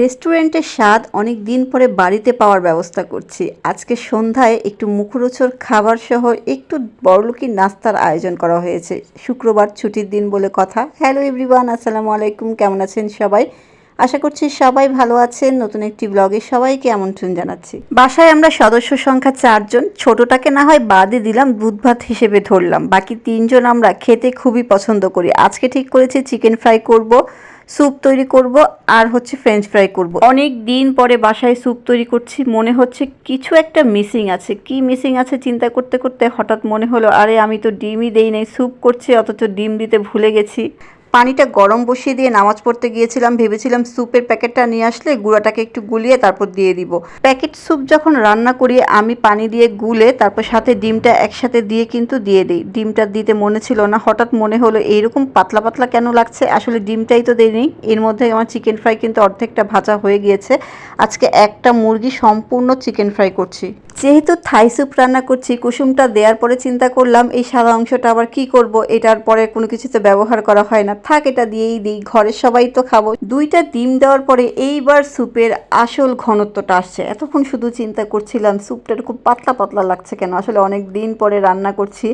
রেস্টুরেন্টের স্বাদ অনেক দিন পরে বাড়িতে পাওয়ার ব্যবস্থা করছি। আজকে সন্ধ্যায় একটু মুখরোচর খাবার সহ একটু বড়লোকি নাস্তার আয়োজন করা হয়েছে। শুক্রবার ছুটির দিন বলে কথা। হ্যালো এভরিওয়ান আসসালামু আলাইকুম। কেমন আছেন সবাই? আশা করছি সবাই ভালো আছেন। নতুন একটি ব্লগে সবাইকে আমন্ত্রণ জানাচ্ছি। বাসায় আমরা সদস্য সংখ্যা চারজন। ছোটটাকে না হয় বাদে দিলাম, দুধ ভাত হিসেবে ধরলাম। বাকি তিনজন আমরা খেতে খুবই পছন্দ করি। আজকে ঠিক করেছি চিকেন ফ্রাই করব স্যুপ তৈরি করব, আর হচ্ছে ফ্রেঞ্চ ফ্রাই করব। অনেক দিন পরে বাসায় স্যুপ তৈরি করছি, মনে হচ্ছে কিছু একটা মিসিং আছে। কি মিসিং আছে চিন্তা করতে করতে হঠাৎ মনে হলো, আরে আমি তো ডিমই দেই নাই স্যুপ করছি, অথচ ডিম দিতে ভুলে গেছি। পানিটা গরম বসিয়ে দিয়ে নামাজ পড়তে গিয়েছিলাম, ভেবেছিলাম স্যুপের প্যাকেটটা নিয়ে আসলে গুঁড়াটাকে একটু গুলিয়ে তারপর দিয়ে দিব। প্যাকেট স্যুপ যখন রান্না করি, আমি পানি দিয়ে গুলে তারপর সাথে ডিমটা একসাথে দিয়ে কিন্তু দিয়ে দিই। ডিমটা দিতে মনে ছিল না, হঠাৎ মনে হলো এইরকম পাতলা পাতলা কেন লাগছে? আসলে ডিমটাই তো দেয়নি এর মধ্যে আমার চিকেন ফ্রাই কিন্তু অর্ধেকটা ভাজা হয়ে গিয়েছে। আজকে একটা মুরগি সম্পূর্ণ চিকেন ফ্রাই করছি। যেহেতু থাই স্যুপ রান্না করছি, কুসুমটা দেওয়ার পরে চিন্তা করলাম, এই সাদা অংশটা আবার কি করব? এটার পরে কোনো কিছুতে ব্যবহার করা হয় না। থাক, এটা দিয়েই দিই ঘরের সবাই তো খাব। দুইটা ডিম দেওয়ার পরে এইবার স্যুপের আসল ঘনত্বটা আসছে। এতক্ষণ শুধু চিন্তা করছিলাম, স্যুপটা খুব পাতলা পাতলা লাগছে কেন? আসলে অনেক দিন পরে রান্না করছি।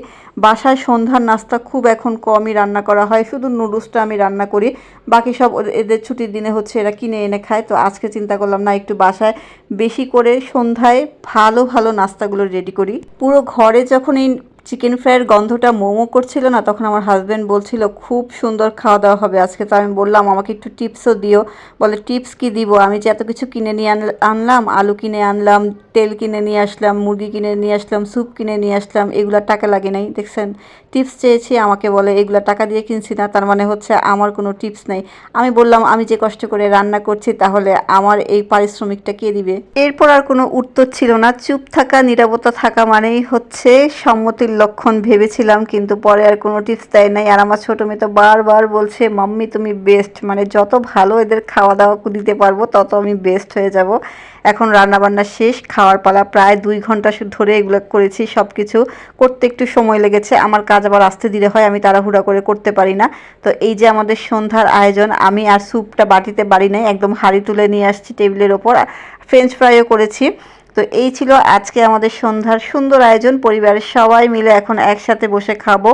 বাসায় সন্ধ্যার নাস্তা খুব এখন কমই রান্না করা হয়। শুধু নুডলসটা আমি রান্না করি। বাকি সব এদের ছুটির দিনে হচ্ছে এরা কিনে এনে খায়। তো আজকে চিন্তা করলাম, না, একটু বাসায় বেশি করে সন্ধ্যায় ভালো ভালো নাস্তাগুলো রেডি করি। পুরো ঘরে যখন এই চিকেন ফ্রাইয়ের গন্ধটা মোমো করছিল না, তখন আমার হাজব্যান্ড বলছিল, খুব সুন্দর খাওয়া দাওয়া হবে আজকে। তো আমি বললাম, আমাকে একটু টিপসও দিও। বলে টিপস কি দিব? আমি যে এত কিছু কিনে নিয়ে আন- আনলাম, আলু কিনে আনলাম, তেল কিনে নিয়ে আসলাম, মুরগি কিনে নিয়ে আসলাম স্যুপ কিনে নিয়ে আসলাম, এগুলো টাকা লাগে নাই, দেখছেন? টিপস চেয়েছি, আমাকে বলে, এগুলো টাকা দিয়ে কিনছি না, তার মানে হচ্ছে আমার কোনো টিপস নেই। আমি বললাম, আমি যে কষ্ট করে রান্না করছি, তাহলে আমার এই পারিশ্রমিকটা কে দিবে? এরপর আর কোনো উত্তর ছিল না, চুপ থাকা, নিরাপত্তা থাকা মানেই হচ্ছে সম্মতির লক্ষণ ভেবেছিলাম, কিন্তু পরে আর কোনো টিপস দেয় নাই। আর আমার ছোটো মেয়ে তো বারবার বলছে, মাম্মি, তুমি বেস্ট মানে যত ভালো এদের খাওয়া দাওয়া দিতে পারব, তত আমি বেস্ট হয়ে যাব। এখন রান্না বান্না শেষ, খাওয়ার পালা প্রায় দুই ঘণ্টা ধরে এগুলো করেছি সব কিছু করতে একটু সময় লেগেছে। আমার কাজ আবার আসতে দিলে হয়, আমি তাড়াহুড়া করে করতে পারি না। তো এই যে আমাদের সন্ধ্যার আয়োজন, আমি আর স্যুপটা বাটিতে বাড়ি নাই, একদম হাঁড়ি তুলে নিয়ে আসছি টেবিলের ওপর। ফ্রেঞ্চ ফ্রাইও করেছি। তো এই ছিল আজকে আমাদের সন্ধ্যার সুন্দর আয়োজন। পরিবারের সবাই মিলে এখন একসাথে বসে খাব।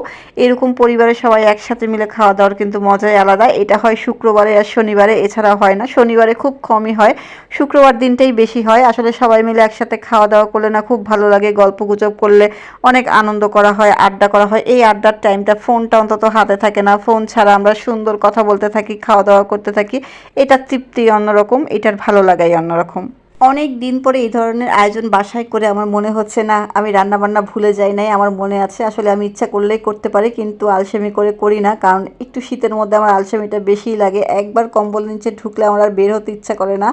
এরকম পরিবারের সবাই একসাথে মিলে খাওয়া দাওয়ার কিন্তু মজাই আলাদা। এটা হয় শুক্রবারে আর শনিবারে এছাড়া হয় না। শনিবারে খুব কমই হয়। শুক্রবার দিনটাই বেশি হয়। আসলে সবাই মিলে একসাথে খাওয়া দাওয়া করলে না খুব ভালো লাগে। গল্প গুজব করলে অনেক আনন্দ করা হয়, আড্ডা করা হয়। এই আড্ডার টাইমটা ফোনটা অন্তত হাতে থাকে না। ফোন ছাড়া আমরা সুন্দর কথা বলতে থাকি, খাওয়া দাওয়া করতে থাকি। এটার তৃপ্তি অন্যরকম, এটার ভালো লাগাই অন্যরকম। অনেক দিন পরে এই ধরনের আয়োজন বাসায় করে আমার মনে হচ্ছে না, আমি রান্না বান্না ভুলে যাই নাই, আমার মনে আছে, আসলে আমি ইচ্ছা করলেই করতে পারি, কিন্তু আলসেমি করে করি না, কারণ একটু শীতের মধ্যে আমার আলসেমিটা বেশিই লাগে। একবার কম্বল নিচে ঢুকলে আমার আর বের হতে ইচ্ছা করে না।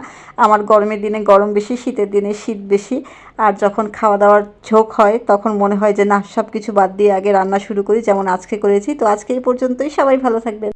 আমার গরমের দিনে গরম বেশি, শীতের দিনে শীত বেশি। আর যখন খাওয়া দাওয়ার ঝোঁক হয়, তখন মনে হয় যে, না সব কিছু বাদ দিয়ে আগে রান্না শুরু করি, যেমন আজকে করেছি। তো আজকে এই পর্যন্তই, সবাই ভালো থাকবেন।